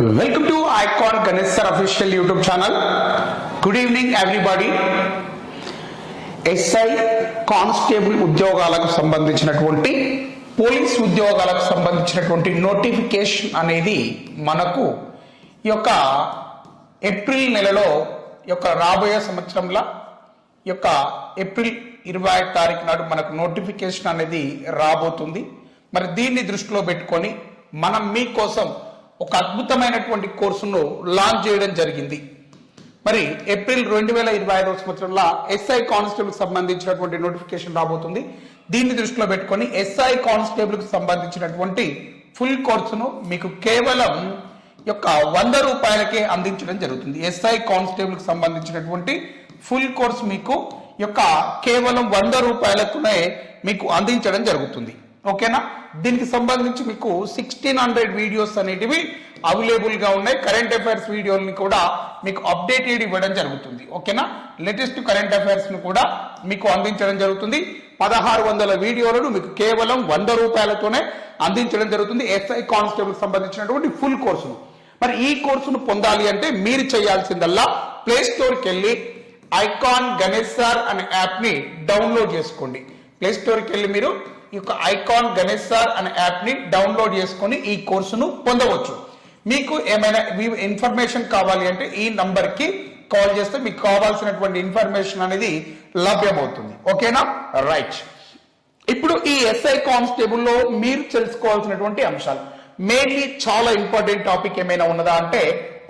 Welcome to icon Ganesh sir official YouTube channel good evening everybody SI constable ఉద్యోగాలకు సంబంధించినటువంటి police ఉద్యోగాలకు సంబంధించినటువంటి notification అనేది మనకు ఈ యొక్క ఏప్రిల్ నెలలో ఈ యొక్క రాబోయే సంవత్సరంలో ఈ యొక్క ఏప్రిల్ ఇరవై ఐదు తారీఖు నాడు మనకు నోటిఫికేషన్ అనేది రాబోతుంది. మరి దీన్ని దృష్టిలో పెట్టుకొని మనం మీకోసం ఒక అద్భుతమైనటువంటి కోర్సును లాంచ్ చేయడం జరిగింది. మరి ఏప్రిల్ రెండు వేల ఇరవై ఐదవ సంవత్సరంలో ఎస్ఐ కానిస్టేబుల్ సంబంధించినటువంటి నోటిఫికేషన్ రాబోతుంది. దీన్ని దృష్టిలో పెట్టుకొని ఎస్ఐ కానిస్టేబుల్కి సంబంధించినటువంటి ఫుల్ కోర్సును మీకు కేవలం యొక్క వంద రూపాయలకే అందించడం జరుగుతుంది. ఎస్ఐ కానిస్టేబుల్కి సంబంధించినటువంటి ఫుల్ కోర్స్ మీకు యొక్క కేవలం వంద రూపాయలకునే మీకు అందించడం జరుగుతుంది. ఓకేనా? దీనికి సంబంధించి మీకు సిక్స్టీన్ హండ్రెడ్ వీడియోస్ అనేటివి అవైలబుల్గా ఉన్నాయి. కరెంట్ అఫైర్స్ వీడియోని కూడా మీకు అప్డేటెడ్ ఇవ్వడం జరుగుతుంది. ఓకేనా? లేటెస్ట్ కరెంట్ అఫైర్స్ను కూడా మీకు అందించడం జరుగుతుంది. పదహారు వందల వీడియోలను మీకు కేవలం వంద రూపాయలతోనే అందించడం జరుగుతుంది. ఎస్ఐ కానిస్టేబుల్ సంబంధించినటువంటి ఫుల్ కోర్సును మరి ఈ కోర్సును పొందాలి అంటే మీరు చేయాల్సిందల్లా ప్లే స్టోర్కి వెళ్ళి ఐకాన్ గణేష్ సార్ అనే యాప్ని డౌన్లోడ్ చేసుకోండి. ప్లే స్టోర్కి వెళ్ళి మీరు ఈ యొక్క ఐకాన్ గణేష్ సార్ అనే యాప్ని డౌన్లోడ్ చేసుకొని ఈ కోర్సును పొందవచ్చు. మీకు ఏమైనా ఇన్ఫర్మేషన్ కావాలి అంటే ఈ నంబర్కి కాల్ చేస్తే మీకు కావాల్సినటువంటి ఇన్ఫర్మేషన్ అనేది లభ్యమవుతుంది. ఓకేనా? రైట్ ఇప్పుడు ఈ ఎస్ఐ కానిస్టేబుల్లో మీరు తెలుసుకోవాల్సినటువంటి అంశాలు. మెయిన్లీ చాలా ఇంపార్టెంట్ టాపిక్ ఏమైనా ఉన్నదా అంటే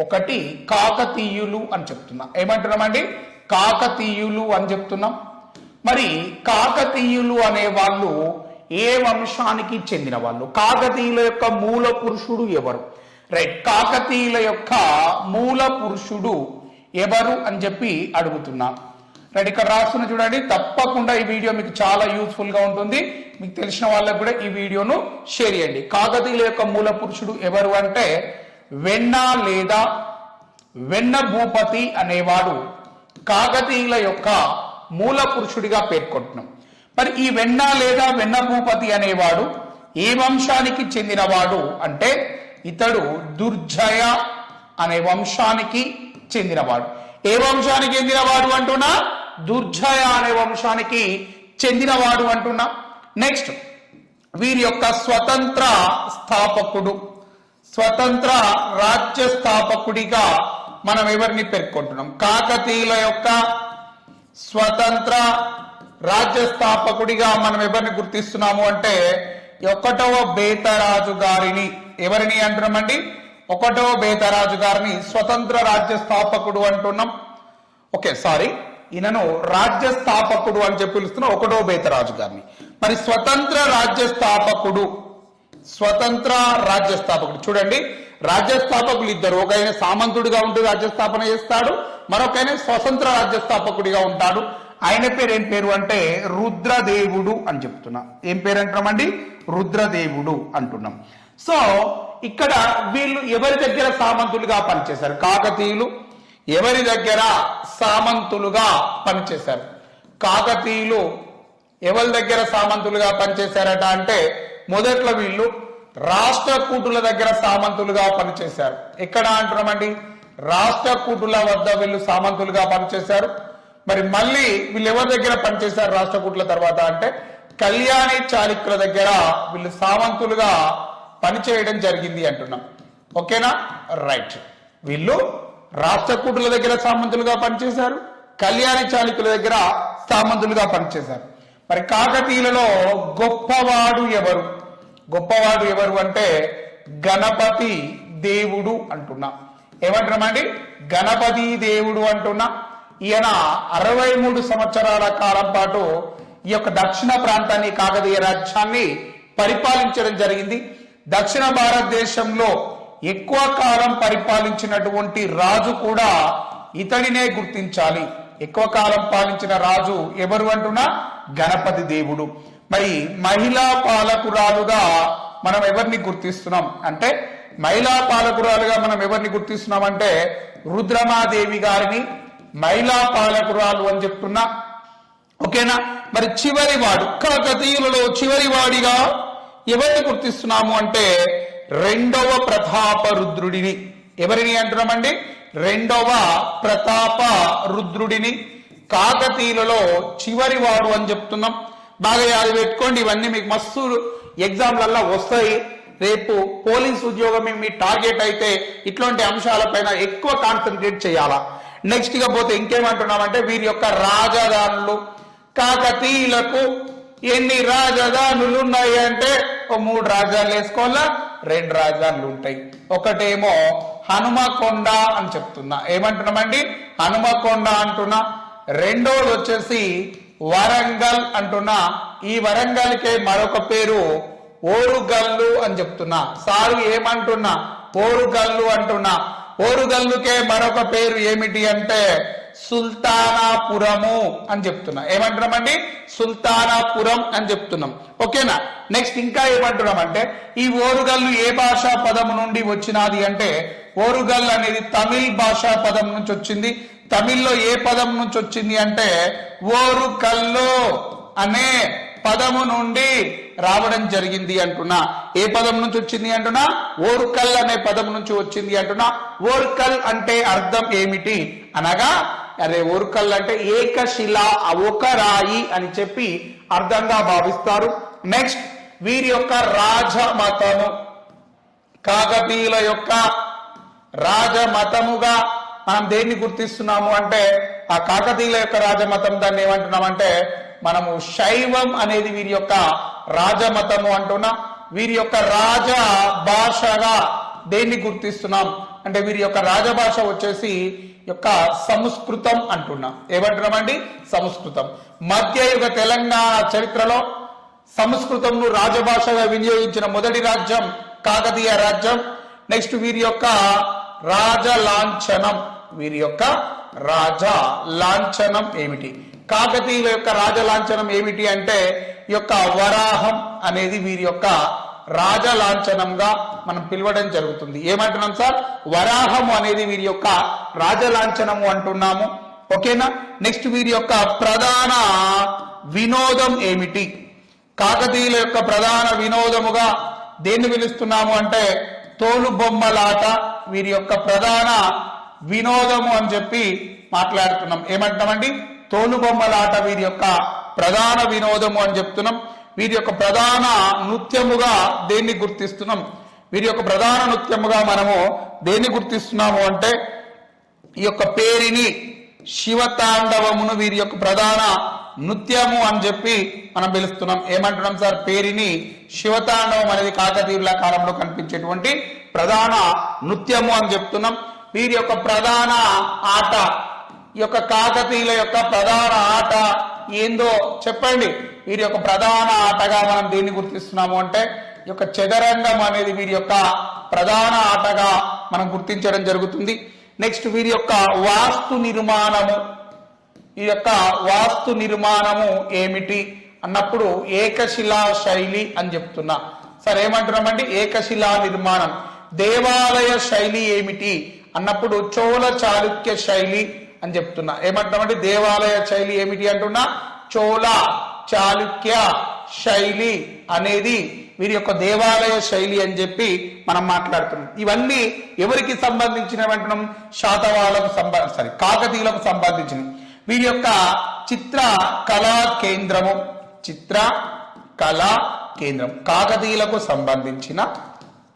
ఒకటి కాకతీయులు అని చెప్తున్నా. ఏమంటున్నామండి కాకతీయులు అని చెప్తున్నాం. మరి కాకతీయులు అనే వాళ్ళు ఏ వంశానికి చెందిన వాళ్ళు? కాకతీయుల యొక్క మూల పురుషుడు ఎవరు? రైట్ కాకతీయుల యొక్క మూల పురుషుడు ఎవరు అని చెప్పి అడుగుతున్నా. రైట్ ఇక్కడ రాస్తున్న చూడండి తప్పకుండా ఈ వీడియో మీకు చాలా యూస్ఫుల్గా ఉంటుంది. మీకు తెలిసిన వాళ్ళకు కూడా ఈ వీడియోను షేర్ చేయండి. కాకతీయుల యొక్క మూల పురుషుడు ఎవరు అంటే వెన్న లేదా వెన్న భూపతి అనేవాడు కాకతీయుల యొక్క మూల పురుషుడిగా పేర్కొంటున్నాం. మరి ఈ వెన్న లేదా వెన్న భూపతి అనేవాడు ఏ వంశానికి చెందినవాడు అంటే ఇతడు దుర్జయ అనే వంశానికి చెందినవాడు. ఏ వంశానికి చెందినవాడు అంటున్నా? దుర్జయ అనే వంశానికి చెందినవాడు అంటున్నా. నెక్స్ట్ వీరి యొక్క స్వతంత్ర స్థాపకుడు స్వతంత్ర రాజ్య స్థాపకుడిగా మనం ఎవరిని పేర్కొంటున్నాం? కాకతీయుల యొక్క స్వతంత్ర రాజ్య స్థాపకుడిగా మనం ఎవరిని గుర్తిస్తున్నాము అంటే ఒకటవ బేతరాజు గారిని. ఎవరిని అంటున్నామండి? ఒకటవ బేతరాజు గారిని స్వతంత్ర రాజ్య స్థాపకుడు అంటున్నాం. Okay sorry. ఈయనను రాజ్య స్థాపకుడు అని చెప్పి పిలుస్తున్నాం ఒకటో బేతరాజు గారిని. మరి స్వతంత్ర రాజ్య స్థాపకుడు స్వతంత్ర రాజ్య స్థాపకుడు చూడండి రాజ్య స్థాపకులు ఇద్దరు. ఒక ఆయన సామంతుడిగా ఉంటూ రాజ్య స్థాపన చేస్తాడు మరొక ఆయన స్వతంత్ర రాజ్య స్థాపకుడిగా ఉంటాడు. ఆయన పేరు ఏం పేరు అంటే రుద్రదేవుడు అని చెప్తున్నా. ఏం పేరు అంటున్నామండి? రుద్రదేవుడు అంటున్నాం. సో ఇక్కడ వీళ్ళు ఎవరి దగ్గర సామంతులుగా పనిచేశారు? కాకతీయులు. ఎవరి దగ్గర సామంతులుగా పనిచేశారు? కాకతీయులు ఎవరి దగ్గర సామంతులుగా పనిచేశారట అంటే మొదట్లో వీళ్ళు రాష్ట్రకూటుల దగ్గర సామంతులుగా పనిచేశారు. ఎక్కడ అంటున్నామండి? రాష్ట్రకూటుల వద్ద వీళ్ళు సామంతులుగా పనిచేశారు. మరి మళ్ళీ వీళ్ళు ఎవరి దగ్గర పనిచేశారు రాష్ట్రకూట్ల తర్వాత అంటే కళ్యాణి చాళుక్యుల దగ్గర వీళ్ళు సామంతులుగా పనిచేయడం జరిగింది అంటున్నాం. ఓకేనా? రైట్. వీళ్ళు రాష్ట్రకూటుల దగ్గర సామంతులుగా పనిచేశారు కళ్యాణి చాళుక్యుల దగ్గర సామంతులుగా పనిచేశారు. మరి కాకతీయులలో గొప్పవాడు ఎవరు? గొప్పవాడు ఎవరు అంటే గణపతి దేవుడు అంటున్నా. ఏమంటున్నామండి? గణపతి దేవుడు అంటున్నా. ఈయన అరవై మూడు సంవత్సరాల కాలం పాటు ఈ యొక్క దక్షిణ ప్రాంతాన్ని కాకతీయ రాజ్యాన్ని పరిపాలించడం జరిగింది. దక్షిణ భారతదేశంలో ఎక్కువ కాలం పరిపాలించినటువంటి రాజు కూడా ఇతడినే గుర్తించాలి. ఎక్కువ కాలం పాలించిన రాజు ఎవరు అంటున్నా? గణపతి దేవుడు. మరి మహిళా పాలకురాలుగా మనం ఎవరిని గుర్తిస్తున్నాం? అంటే మహిళా పాలకురాలుగా మనం ఎవరిని గుర్తిస్తున్నాం అంటే రుద్రమాదేవి గారిని మైలా పాలకురాలు అని చెప్తున్నా. ఓకేనా? మరి చివరి వాడు కాకతీయులలో చివరి వాడిగా ఎవరిని గుర్తిస్తున్నాము అంటే రెండవ ప్రతాప రుద్రుడిని. ఎవరిని అంటున్నామండి? రెండవ ప్రతాప రుద్రుడిని. కాకతీయులలో చివరి వాడు అని చెప్తున్నాం. బాగా యాది పెట్టుకోండి ఇవన్నీ మీకు మస్తు ఎగ్జామ్లల్లో వస్తాయి. రేపు పోలీస్ ఉద్యోగం మీ టార్గెట్ అయితే ఇట్లాంటి అంశాలపైన ఎక్కువ కాన్సన్ట్రేట్ చేయాలా? నెక్స్ట్ ఇక పోతే ఇంకేమంటున్నామంటే వీరి యొక్క రాజధానులు. కాకతీయులకు ఎన్ని రాజధానులు ఉన్నాయి అంటే ఓ మూడు రాజధానులు వేసుకోవాలా? రెండు రాజధానులు ఉంటాయి. ఒకటేమో హనుమకొండ అని చెప్తున్నా. ఏమంటున్నామండి? హనుమకొండ అంటున్నా. రెండోది వచ్చేసి వరంగల్ అంటున్నా. ఈ వరంగల్కే మరొక పేరు ఓరుగల్లు అని చెప్తున్నా. సారు ఏమంటున్నా? ఓరుగల్లు అంటున్నా. ఓరుగల్లుకే మరొక పేరు ఏమిటి అంటే సుల్తానాపురము అని చెప్తున్నా. ఏమంటున్నామండి? సుల్తానాపురం అని చెప్తున్నాం. ఓకేనా? నెక్స్ట్ ఇంకా ఏమంటున్నాం అంటే ఈ ఓరుగల్లు ఏ భాషా పదం నుండి వచ్చినది అంటే ఓరుగల్ అనేది తమిళ్ భాషా పదం నుంచి వచ్చింది. తమిళ్ళో ఏ పదం నుంచి వచ్చింది అంటే ఓరుకల్లు అనే పదము నుండి రావడం జరిగింది అంటున్నా. ఏ పదం నుంచి వచ్చింది అంటున్నా? ఓర్కల్ అనే పదం నుంచి వచ్చింది అంటున్నా. ఓర్కల్ అంటే అర్థం ఏమిటి? అనగా అరే ఓర్కల్ అంటే ఏకశిల ఒక రాయి అని చెప్పి అర్థంగా భావిస్తారు. నెక్స్ట్ వీరి యొక్క రాజమతము. కాకతీయుల యొక్క రాజమతముగా మనం దేన్ని గుర్తిస్తున్నాము అంటే ఆ కాకతీయుల యొక్క రాజమతం దాన్ని ఏమంటున్నామంటే మనము శైవం అనేది వీరి యొక్క రాజమతము అంటున్నాం వీరి యొక్క రాజ భాషగా దేన్ని గుర్తిస్తున్నాం? అంటే వీరి యొక్క రాజభాష వచ్చేసి యొక్క సంస్కృతం అంటున్నాం. ఏమంటున్నామండి? సంస్కృతం. మధ్యయుగ తెలంగాణ చరిత్రలో సంస్కృతంను రాజభాషగా వినియోగించిన మొదటి రాజ్యం కాకతీయ రాజ్యం. నెక్స్ట్ వీరి యొక్క రాజ లాంఛనం. వీరి యొక్క రాజ లాంఛనం ఏమిటి? కాకతీయుల యొక్క రాజలాంఛనం ఏమిటి అంటే ఈ యొక్క వరాహం అనేది వీరి యొక్క రాజలాంఛనంగా మనం పిలవడం జరుగుతుంది. ఏమంటున్నాం సార్? వరాహము అనేది వీరి యొక్క రాజలాంఛనము అంటున్నాము. ఓకేనా? నెక్స్ట్ వీరి యొక్క ప్రధాన వినోదం ఏమిటి? కాకతీయుల యొక్క ప్రధాన వినోదముగా దేన్ని పిలుస్తున్నాము అంటే తోలుబొమ్మలాట వీరి యొక్క ప్రధాన వినోదము అని చెప్పి మాట్లాడుతున్నాం. ఏమంటున్నామండి? తోలుబొమ్మలాట వీరి యొక్క ప్రధాన వినోదము అని చెప్తున్నాం. వీరి యొక్క ప్రధాన నృత్యముగా దేన్ని గుర్తిస్తున్నాం? వీరి యొక్క ప్రధాన నృత్యముగా మనము దేన్ని గుర్తిస్తున్నాము అంటే ఈ యొక్క పేరిని శివతాండవమును వీరి యొక్క ప్రధాన నృత్యము అని చెప్పి మనం పిలుస్తున్నాం. ఏమంటున్నాం సార్? పేరిని శివతాండవం అనేది కాకతీయుల కాలంలో కనిపించేటువంటి ప్రధాన నృత్యము అని చెప్తున్నాం. వీరి యొక్క ప్రధాన ఆట ఈ యొక్క కాకతీయుల యొక్క ప్రధాన ఆట ఏందో చెప్పండి. వీరి యొక్క ప్రధాన ఆటగా మనం దేన్ని గుర్తిస్తున్నాము అంటే ఈ యొక్క చదరంగం అనేది వీరి యొక్క ప్రధాన ఆటగా మనం గుర్తించడం జరుగుతుంది. నెక్స్ట్ వీరి యొక్క వాస్తు నిర్మాణము ఈ యొక్క వాస్తు నిర్మాణము ఏమిటి అన్నప్పుడు ఏకశిలా శైలి అని చెప్తున్నా. సరే ఏమంటున్నామండి? ఏకశిలా నిర్మాణం. దేవాలయ శైలి ఏమిటి అన్నప్పుడు చోళ చాళుక్య శైలి అని చెప్తున్నా. ఏమంటున్నామంటే దేవాలయ శైలి ఏమిటి అంటున్నా? చోళ చాళుక్య శైలి అనేది వీరి యొక్క దేవాలయ శైలి అని చెప్పి మనం మాట్లాడుతున్నాం. ఇవన్నీ ఎవరికి సంబంధించినవి అంటున్నాం శాతవాళ్ళకు సంబంధ సారీ కాకతీయులకు సంబంధించినవి. వీరి యొక్క చిత్ర కళా కేంద్రము చిత్ర కళా కేంద్రం. కాకతీయులకు సంబంధించిన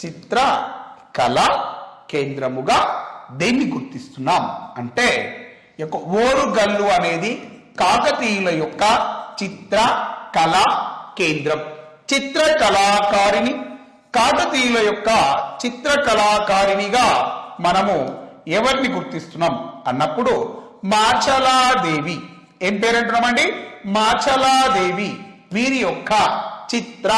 చిత్ర కళా కేంద్రముగా దేన్ని గుర్తిస్తున్నాం? అంటే యొక్క ఓరుగల్లు అనేది కాకతీయుల యొక్క చిత్ర కళా కేంద్రం. చిత్ర కళాకారిణి కాకతీయుల యొక్క చిత్ర కళాకారిణిగా మనము ఎవరిని గుర్తిస్తున్నాం అన్నప్పుడు మాచలాదేవి. ఏం పేరంటున్నామండి? మాచలాదేవి వీరి యొక్క చిత్ర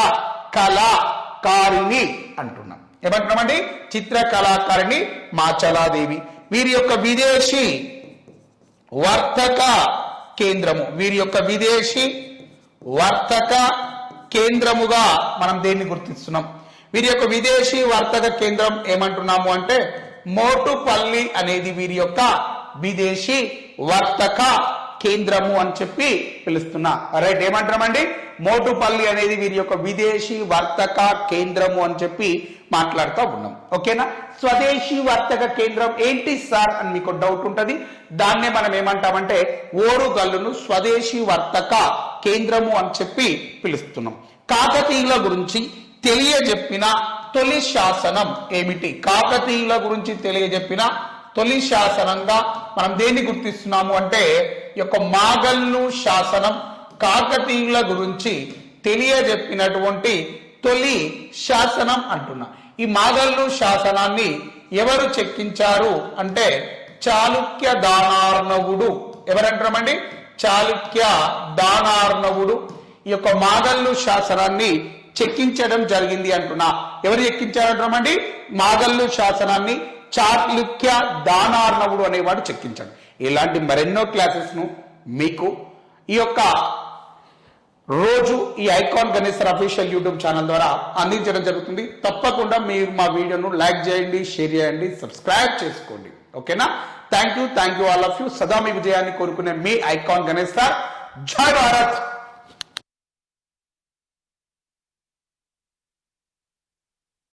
కళాకారిణి అంటున్నాం. ఏమంటున్నామండి? చిత్ర కళాకారిణి మాచలాదేవి. వీరి యొక్క విదేశీ వర్తక కేంద్రము. వీరి యొక్క విదేశీ వర్తక కేంద్రముగా మనం దేన్ని గుర్తిస్తున్నాం? వీరి యొక్క విదేశీ వర్తక కేంద్రం ఏమంటున్నాము అంటే మోటుపల్లి అనేది వీరి యొక్క విదేశీ వర్తక కేంద్రము అని చెప్పి పిలుస్తున్నా. రైట్ ఏమంటామండి మోటుపల్లి అనేది వీరి యొక్క విదేశీ వర్తక కేంద్రము అని చెప్పి మాట్లాడుతూ ఉన్నాం. ఓకేనా? స్వదేశీ వర్తక కేంద్రం ఏంటి సార్ అని మీకు డౌట్ ఉంటుంది. దాన్నే మనం ఏమంటామంటే ఓరుగల్లును స్వదేశీ వర్తక కేంద్రము అని చెప్పి పిలుస్తున్నాం. కాకతీయుల గురించి తెలియజెప్పిన తొలి శాసనం ఏమిటి? కాకతీయుల గురించి తెలియజెప్పిన తొలి శాసనంగా మనం దేన్ని గుర్తిస్తున్నాము అంటే ఈ యొక్క మాగల్లు శాసనం కాకతీయుల గురించి తెలియజెప్పినటువంటి తొలి శాసనం అంటున్నా. ఈ మాగల్లు శాసనాన్ని ఎవరు చెక్కించారు అంటే చాళుక్య దానార్ణవుడు. ఎవరంటామండి చాళుక్య దానార్ణవుడు. ఈ యొక్క మాగల్లు శాసనాన్ని చెక్కించడం జరిగింది అంటున్నా. ఎవరు చెక్కించారంటామండి మాగల్లు శాసనాన్ని చాళుక్య దానార్ణవుడు అనేవాడు చెక్కించాడు. ఇలాంటి మరెన్నో క్లాసెస్ను మీకు ఈ యొక్క రోజు ఈ icon Ganeshwar official YouTube channel ద్వారా అందించడం జరుగుతుంది. తప్పకుండా మీరు మా వీడియోను లైక్ చేయండి షేర్ చేయండి సబ్స్క్రైబ్ చేసుకోండి. ఓకేనా? Thank you thank you all of you. సదా మీ విజయాన్ని కోరుకునే మీ ఐకాన్ గణేశ్వర్. సార్ జై భారత్!